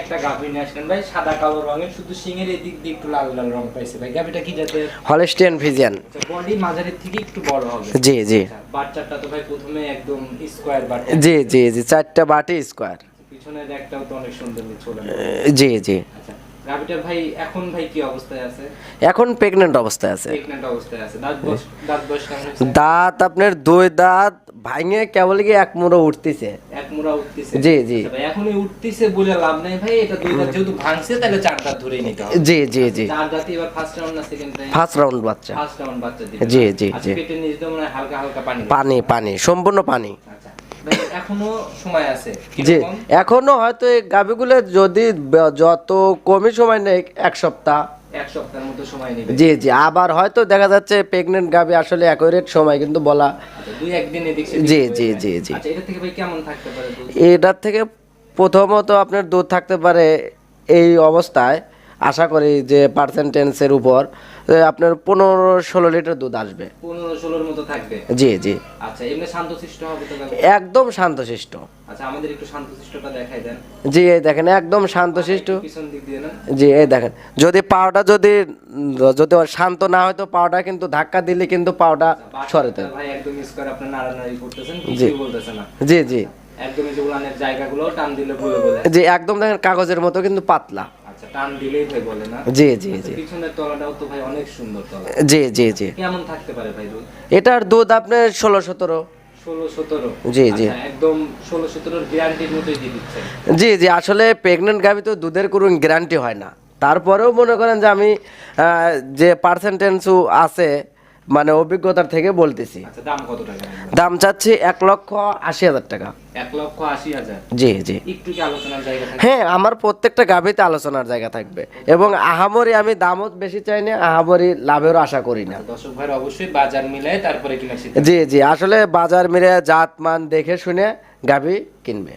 একটা গাভী নিয়ে আসলেন ভাই সাদা কালো রঙের শুধু সিংয়ের এদিক দিয়ে একটু লাল লাল রং পাইছে ভাই। গাভীটা কি জাতের? Holstein Friesian. বডি মাঝারির থেকে একটু বড় হবে। জি জি। আচ্ছা, বাচ্চাটা তো ভাই প্রথমে একদম স্কোয়ার বাট জি জি জি চারটা বাটি স্কোয়ার। পিছনের একটাও তো অনেক সুন্দর জি জি। আচ্ছা ভাই এখন ভাই কি অবস্থায় আছে? এখন প্রেগনেন্ট অবস্থায় আছে। প্রেগন্যান্ট অবস্থায় আছে। দাঁত বয়স দাঁত বয়স কেমন? দাঁত আপনার দুই দাঁত ভাঙে কেবল কি এক মুড়ো উঠতেছে। এক মুড়া উঠতেছে? জি, জি। আচ্ছা ভাই এখনই উঠতেছে বলে লাভ নাই ভাই এটা দুই দাঁত যেহেতু ভাঙছে তাহলে চার দাঁত ধরেই নিতে হবে। জি জি জি। চার দাঁতে এবার ফার্স্ট রাউন্ড না সেকেন্ড টাইম ফার্স্ট রাউন্ড বাচ্চা। ফার্স্ট রাউন্ড বাচ্চা দিবে জি, জি, আচ্ছা, জি। পেটের নিচ দিয়ে মনে হালকা হালকা পানি পানি পানি সম্পূর্ণ পানি। আচ্ছা। এখনও সময় আছে। জি? এখনও হয়তো এই গাভিগুলো যদি যত কমই সময় নেই এক সপ্তাহ। এক সপ্তাহের মতো সময় নেবে। জি জি। আবার হয়তো দেখা যাচ্ছে প্রেগনেন্ট গাভি আসলে অ্যাকোরেট সময় কিন্তু বলা আচ্ছা দুই একদিন এদিক জি, জি, জি, জি। আচ্ছা এটা থেকে ভাই কেমন থাকতে পারে এটার থেকে প্রথমত আপনার দুধ থাকতে পারে এই অবস্থায় আশা করি যে পার্সেন্টেন্সের উপর আপনার পনেরো ষোলো লিটার দুধ আসবে। পনেরো ষোলোর মতো থাকবে? জি জি। আচ্ছা এমনি শান্তশিষ্ট হবে তো? একদম শান্তশিষ্ট। আচ্ছা আমাদের একটু শান্তশিষ্টটা দেখাই দেন। জি এই দেখেন একদম শান্তশিষ্ট। পিছন দিক দিয়ে না জি এই দেখেন যদি পাওটা যদি যদি শান্ত না হয় তো পাওটা কিন্তু ধাক্কা দিলে কিন্তু পাওটা সরেতে বাচ্চাটা ভাই একদম স্কোয়ার আপনি নাড়ানাড়ি করতেছেন জি। কিছুই বলতেছে না। জি জি। একদম এই যে উলানের জায়গাগুলো টান দিলে বলে বলে জি একদম দেখেন কাগজের মতো কিন্তু পাতলা। আচ্ছা টান দিলেই ভাই বলে না? জি জি আচ্ছা, জি। পিছনের তলাটাও তো ভাই অনেক সুন্দর তলা। জি জি জি। কেমন থাকতে পারে ভাই দুধ? এটার দুধ আপনার ষোলো সতেরো। জি, জি। আচ্ছা, একদম জি জি আসলে প্রেগনেন্ট গাভি তো দুধের কোনো গ্যারান্টি হয় না। তারপরেও মনে করেন যে আমি যে পার্সেন্টেন্স আছে মানে অভিজ্ঞতার থেকে বলতেছি। আচ্ছা দাম কত টাকা? দাম চাচ্ছি এক লক্ষ আশি হাজার টাকা। এক লক্ষ আশি হাজার? জি জি। একটু আলোচনার জায়গা হ্যাঁ আমার প্রত্যেকটা গাভিতে আলোচনার জায়গা থাকবে। এবং আহামরি আমি দামও বেশি চাই না আহামরি লাভেরও আশা করি না। দর্শক ভাই অবশ্যই বাজার মিলায় তারপরে কিনা জি জি আসলে বাজার মিলে জাত মান দেখে শুনে গাভি কিনবে।